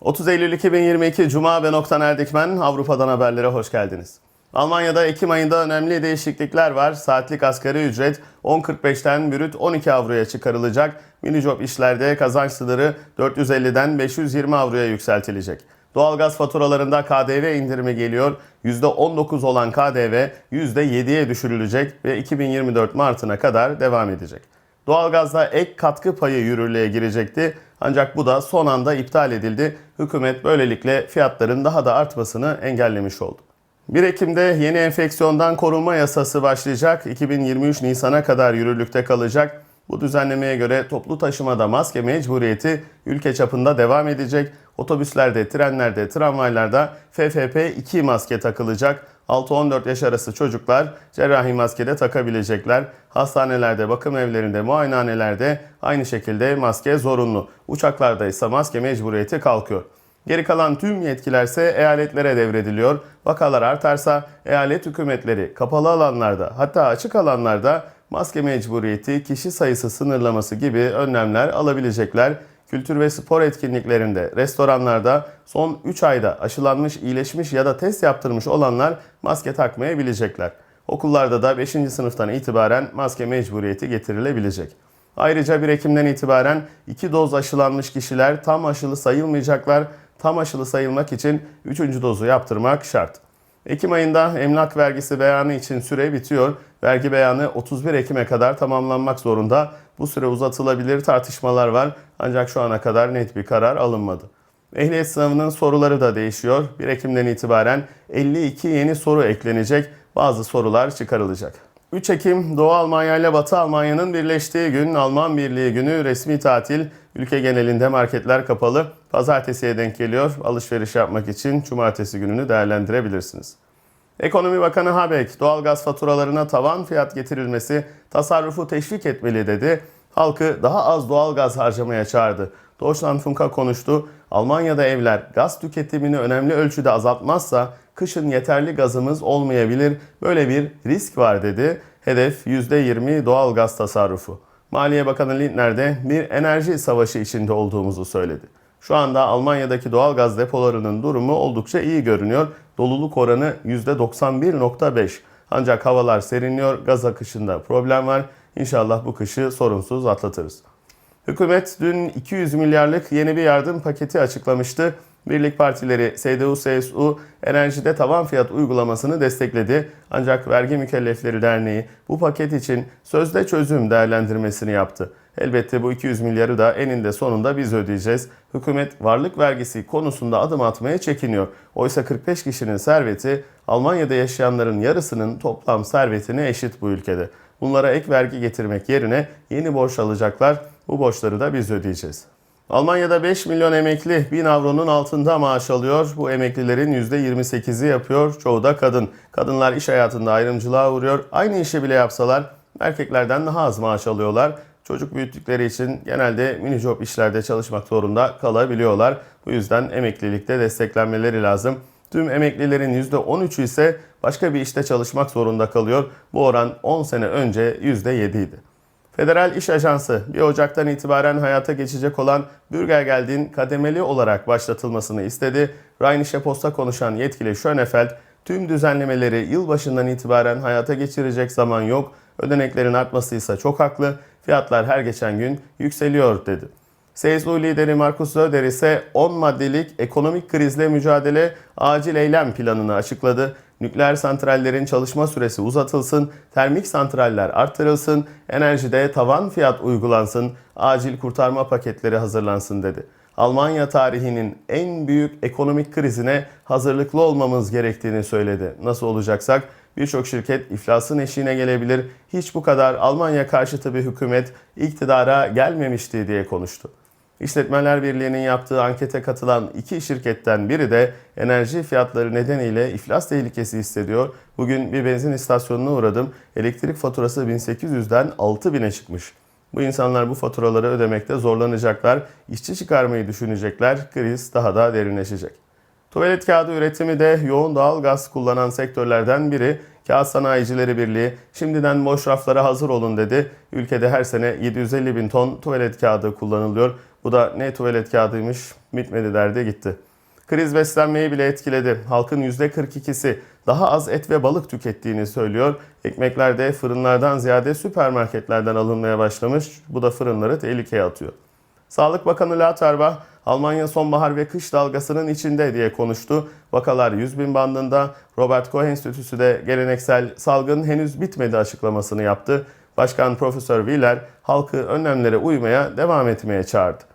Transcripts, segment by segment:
30 Eylül 2022 Cuma ben Oktan Erdikmen. Avrupa'dan haberlere hoş geldiniz. Almanya'da Ekim ayında önemli değişiklikler var. Saatlik asgari ücret 10.45'ten bürüt 12 avroya çıkarılacak. Minijob işlerde kazanç sınırı 450'den 520 avroya yükseltilecek. Doğalgaz faturalarında KDV indirimi geliyor. %19 olan KDV %7'ye düşürülecek ve 2024 Mart'ına kadar devam edecek. Doğalgazda ek katkı payı yürürlüğe girecekti ancak bu da son anda iptal edildi. Hükümet böylelikle fiyatların daha da artmasını engellemiş oldu. 1 Ekim'de yeni enfeksiyondan korunma yasası başlayacak. 2023 Nisan'a kadar yürürlükte kalacak. Bu düzenlemeye göre toplu taşımada maske mecburiyeti ülke çapında devam edecek. Otobüslerde, trenlerde, tramvaylarda FFP2 maske takılacak. 6-14 yaş arası çocuklar cerrahi maske de takabilecekler. Hastanelerde, bakım evlerinde, muayenehanelerde aynı şekilde maske zorunlu. Uçaklarda ise maske mecburiyeti kalkıyor. Geri kalan tüm yetkilerse eyaletlere devrediliyor. Vakalar artarsa eyalet hükümetleri kapalı alanlarda hatta açık alanlarda maske mecburiyeti, kişi sayısı sınırlaması gibi önlemler alabilecekler. Kültür ve spor etkinliklerinde, restoranlarda son 3 ayda aşılanmış, iyileşmiş ya da test yaptırmış olanlar maske takmayabilecekler. Okullarda da 5. sınıftan itibaren maske mecburiyeti getirilebilecek. Ayrıca 1 Ekim'den itibaren 2 doz aşılanmış kişiler tam aşılı sayılmayacaklar. Tam aşılı sayılmak için 3. dozu yaptırmak şart. Ekim ayında emlak vergisi beyanı için süre bitiyor. Vergi beyanı 31 Ekim'e kadar tamamlanmak zorunda. Bu süre uzatılabilir tartışmalar var ancak şu ana kadar net bir karar alınmadı. Ehliyet sınavının soruları da değişiyor. 1 Ekim'den itibaren 52 yeni soru eklenecek. Bazı sorular çıkarılacak. 3 Ekim Doğu Almanya ile Batı Almanya'nın birleştiği gün Alman Birliği günü resmi tatil. Ülke genelinde marketler kapalı. Pazartesiye denk geliyor. Alışveriş yapmak için cumartesi gününü değerlendirebilirsiniz. Ekonomi Bakanı Habeck, doğalgaz faturalarına tavan fiyat getirilmesi tasarrufu teşvik etmeli dedi. Halkı daha az doğalgaz harcamaya çağırdı. Deutschlandfunk'a konuştu. Almanya'da evler gaz tüketimini önemli ölçüde azaltmazsa kışın yeterli gazımız olmayabilir. Böyle bir risk var dedi. Hedef %20 doğalgaz tasarrufu. Maliye Bakanı Lindner de bir enerji savaşı içinde olduğumuzu söyledi. Şu anda Almanya'daki doğalgaz depolarının durumu oldukça iyi görünüyor. Doluluk oranı %91.5. Ancak havalar serinliyor, gaz akışında problem var. İnşallah bu kışı sorunsuz atlatırız. Hükümet dün 200 milyarlık yeni bir yardım paketi açıklamıştı. Birlik partileri CDU-CSU enerjide tavan fiyat uygulamasını destekledi. Ancak Vergi Mükellefleri Derneği bu paket için sözde çözüm değerlendirmesini yaptı. Elbette bu 200 milyarı da eninde sonunda biz ödeyeceğiz. Hükümet varlık vergisi konusunda adım atmaya çekiniyor. Oysa 45 kişinin serveti Almanya'da yaşayanların yarısının toplam servetine eşit bu ülkede. Bunlara ek vergi getirmek yerine yeni borç alacaklar. Bu borçları da biz ödeyeceğiz. Almanya'da 5 milyon emekli 1000 avronun altında maaş alıyor. Bu emeklilerin %28'i yapıyor. Çoğu da kadın. Kadınlar iş hayatında ayrımcılığa uğruyor. Aynı işi bile yapsalar erkeklerden daha az maaş alıyorlar. Çocuk büyüttükleri için genelde mini job işlerde çalışmak zorunda kalabiliyorlar. Bu yüzden emeklilikte desteklenmeleri lazım. Tüm emeklilerin %13'ü ise başka bir işte çalışmak zorunda kalıyor. Bu oran 10 sene önce %7 idi. Federal İş Ajansı 1 Ocak'tan itibaren hayata geçecek olan Bürgergeld'in kademeli olarak başlatılmasını istedi. Rheinische Post'a konuşan yetkili Schönefeld, tüm düzenlemeleri yılbaşından itibaren hayata geçirecek zaman yok. Ödeneklerin artması ise çok haklı. Fiyatlar her geçen gün yükseliyor dedi. CSU lideri Markus Söder ise 10 maddelik ekonomik krizle mücadele acil eylem planını açıkladı. Nükleer santrallerin çalışma süresi uzatılsın, termik santraller artırılsın, enerjide tavan fiyat uygulansın, acil kurtarma paketleri hazırlansın dedi. Almanya tarihinin en büyük ekonomik krizine hazırlıklı olmamız gerektiğini söyledi. Nasıl olacaksak birçok şirket iflasın eşiğine gelebilir. Hiç bu kadar Almanya karşıtı bir hükümet iktidara gelmemişti diye konuştu. İşletmeler Birliği'nin yaptığı ankete katılan iki şirketten biri de enerji fiyatları nedeniyle iflas tehlikesi hissediyor. Bugün bir benzin istasyonuna uğradım. Elektrik faturası 1800'den 6000'e çıkmış. Bu insanlar bu faturaları ödemekte zorlanacaklar, işçi çıkarmayı düşünecekler, kriz daha da derinleşecek. Tuvalet kağıdı üretimi de yoğun doğal gaz kullanan sektörlerden biri. Kağıt Sanayicileri Birliği şimdiden boş raflara hazır olun dedi. Ülkede her sene 750 bin ton tuvalet kağıdı kullanılıyor. Bu da ne tuvalet kağıdıymış bitmedi derdi gitti. Kriz beslenmeyi bile etkiledi. Halkın %42'si daha az et ve balık tükettiğini söylüyor. Ekmekler de fırınlardan ziyade süpermarketlerden alınmaya başlamış. Bu da fırınları tehlikeye atıyor. Sağlık Bakanı Lauterbach, Almanya sonbahar ve kış dalgasının içinde diye konuştu. Vakalar 100 bin bandında. Robert Koch Enstitüsü de geleneksel salgın henüz bitmedi açıklamasını yaptı. Başkan Profesör Wieler halkı önlemlere uymaya devam etmeye çağırdı.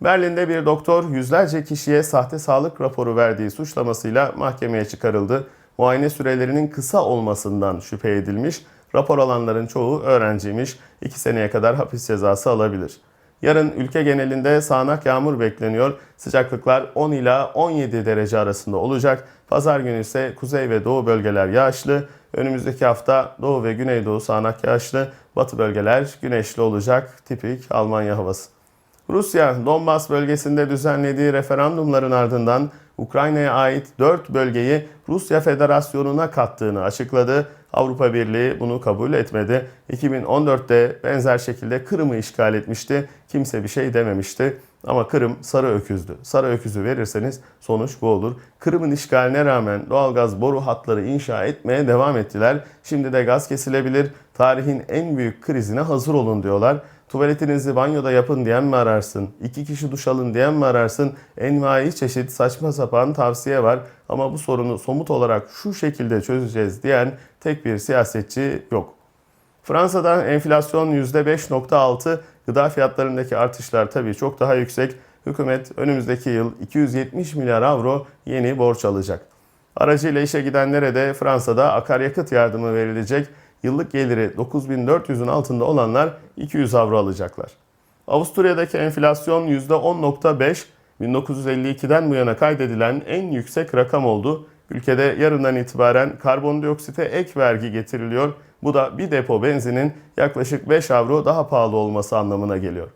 Berlin'de bir doktor yüzlerce kişiye sahte sağlık raporu verdiği suçlamasıyla mahkemeye çıkarıldı. Muayene sürelerinin kısa olmasından şüphe edilmiş. Rapor alanların çoğu öğrenciymiş. 2 seneye kadar hapis cezası alabilir. Yarın ülke genelinde sağanak yağmur bekleniyor. Sıcaklıklar 10 ila 17 derece arasında olacak. Pazar günü ise kuzey ve doğu bölgeler yağışlı. Önümüzdeki hafta doğu ve güneydoğu sağanak yağışlı. Batı bölgeler güneşli olacak. Tipik Almanya havası. Rusya, Donbas bölgesinde düzenlediği referandumların ardından Ukrayna'ya ait 4 bölgeyi Rusya Federasyonu'na kattığını açıkladı. Avrupa Birliği bunu kabul etmedi. 2014'te benzer şekilde Kırım'ı işgal etmişti. Kimse bir şey dememişti. Ama Kırım sarı öküzdü. Sarı öküzü verirseniz sonuç bu olur. Kırım'ın işgaline rağmen doğalgaz boru hatları inşa etmeye devam ettiler. Şimdi de gaz kesilebilir. Tarihin en büyük krizine hazır olun diyorlar. Tuvaletinizi banyoda yapın diyen mi ararsın? İki kişi duş alın diyen mi ararsın? Envai çeşit saçma sapan tavsiye var. Ama bu sorunu somut olarak şu şekilde çözeceğiz diyen tek bir siyasetçi yok. Fransa'da enflasyon %5.6, gıda fiyatlarındaki artışlar tabii çok daha yüksek. Hükümet önümüzdeki yıl 270 milyar avro yeni borç alacak. Aracıyla işe gidenlere de Fransa'da akaryakıt yardımı verilecek. Yıllık geliri 9400'ün altında olanlar 200 avro alacaklar. Avusturya'daki enflasyon %10.5, 1952'den bu yana kaydedilen en yüksek rakam oldu. Ülkede yarından itibaren karbondioksite ek vergi getiriliyor. Bu da bir depo benzinin yaklaşık 5 avro daha pahalı olması anlamına geliyor.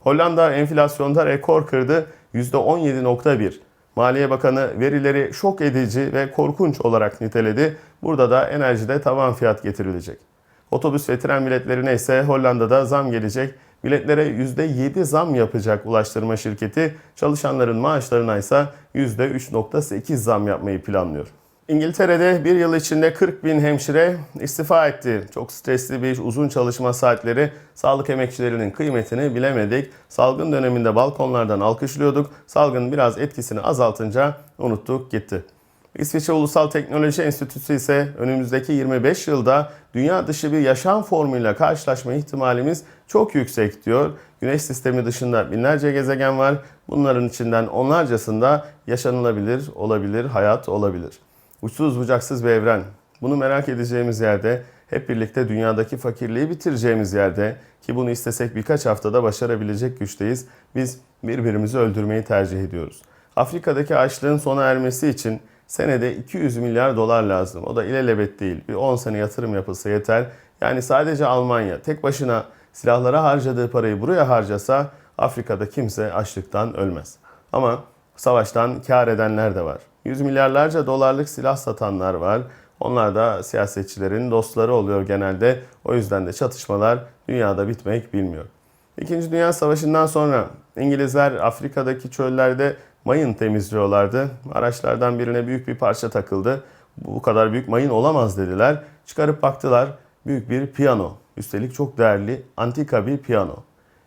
Hollanda enflasyonda rekor kırdı %17.1. Maliye Bakanı verileri şok edici ve korkunç olarak niteledi. Burada da enerjide tavan fiyat getirilecek. Otobüs ve tren biletlerine ise Hollanda'da zam gelecek. Biletlere %7 zam yapacak ulaştırma şirketi, çalışanların maaşlarına ise %3.8 zam yapmayı planlıyor. İngiltere'de bir yıl içinde 40 bin hemşire istifa etti. Çok stresli bir iş, uzun çalışma saatleri, sağlık emekçilerinin kıymetini bilemedik. Salgın döneminde balkonlardan alkışlıyorduk. Salgın biraz etkisini azaltınca unuttuk gitti. İsviçre Ulusal Teknoloji Enstitüsü ise önümüzdeki 25 yılda dünya dışı bir yaşam formuyla karşılaşma ihtimalimiz çok yüksek diyor. Güneş sistemi dışında binlerce gezegen var. Bunların içinden onlarcasında yaşanılabilir, olabilir, hayat olabilir. Uçsuz bucaksız bir evren. Bunu merak edeceğimiz yerde, hep birlikte dünyadaki fakirliği bitireceğimiz yerde ki bunu istesek birkaç haftada başarabilecek güçteyiz. Biz birbirimizi öldürmeyi tercih ediyoruz. Afrika'daki açlığın sona ermesi için senede 200 milyar dolar lazım. O da ilelebet değil. Bir 10 sene yatırım yapılsa yeter. Yani sadece Almanya tek başına silahlara harcadığı parayı buraya harcasa Afrika'da kimse açlıktan ölmez. Ama savaştan kar edenler de var. Yüz milyarlarca dolarlık silah satanlar var. Onlar da siyasetçilerin dostları oluyor genelde. O yüzden de çatışmalar dünyada bitmek bilmiyor. İkinci Dünya Savaşı'ndan sonra İngilizler Afrika'daki çöllerde mayın temizliyorlardı. Araçlardan birine büyük bir parça takıldı. Bu kadar büyük mayın olamaz dediler. Çıkarıp baktılar büyük bir piyano. Üstelik çok değerli antika bir piyano.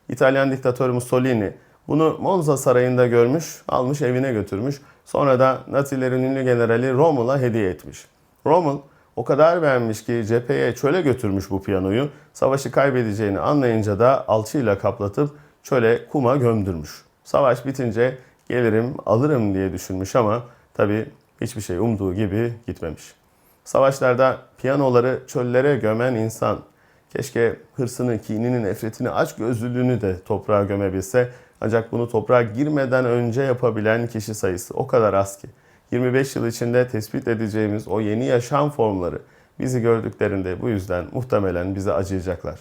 İtalyan diktatörü Mussolini bunu Monza sarayında görmüş, almış evine götürmüş. Sonra da Nazilerin ünlü generali Rommel'a hediye etmiş. Rommel o kadar beğenmiş ki cepheye çöle götürmüş bu piyanoyu. Savaşı kaybedeceğini anlayınca da alçıyla kaplatıp çöle kuma gömdürmüş. Savaş bitince gelirim alırım diye düşünmüş ama tabi hiçbir şey umduğu gibi gitmemiş. Savaşlarda piyanoları çöllere gömen insan keşke hırsını, kinini, nefretini, aç gözlülüğünü de toprağa gömebilse. Ancak bunu toprağa girmeden önce yapabilen kişi sayısı o kadar az ki. 25 yıl içinde tespit edeceğimiz o yeni yaşam formları bizi gördüklerinde bu yüzden muhtemelen bize acıyacaklar.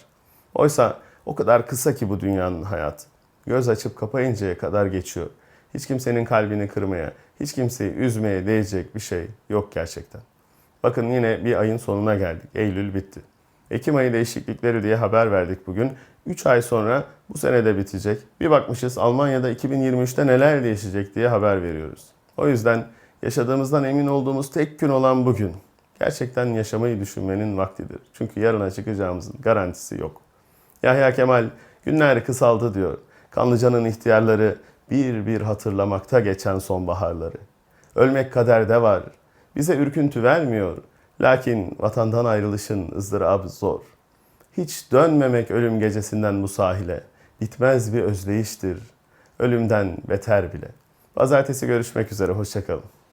Oysa o kadar kısa ki bu dünyanın hayatı. Göz açıp kapayıncaya kadar geçiyor. Hiç kimsenin kalbini kırmaya, hiç kimseyi üzmeye değecek bir şey yok gerçekten. Bakın yine bir ayın sonuna geldik. Eylül bitti. Ekim ayı değişiklikleri diye haber verdik bugün. 3 ay sonra bu sene de bitecek. Bir bakmışız Almanya'da 2023'te neler değişecek diye haber veriyoruz. O yüzden yaşadığımızdan emin olduğumuz tek gün olan bugün. Gerçekten yaşamayı düşünmenin vaktidir. Çünkü yarına çıkacağımızın garantisi yok. Yahya Kemal günler kısaldı diyor. Kanlıca'nın ihtiyarları bir bir hatırlamakta geçen sonbaharları. Ölmek kaderde var. Bize ürküntü vermiyor. Lakin vatandan ayrılışın ızdırabı zor. Hiç dönmemek ölüm gecesinden bu sahile. Bitmez bir özdeyiştir. Ölümden beter bile. Pazartesi görüşmek üzere. Hoşçakalın.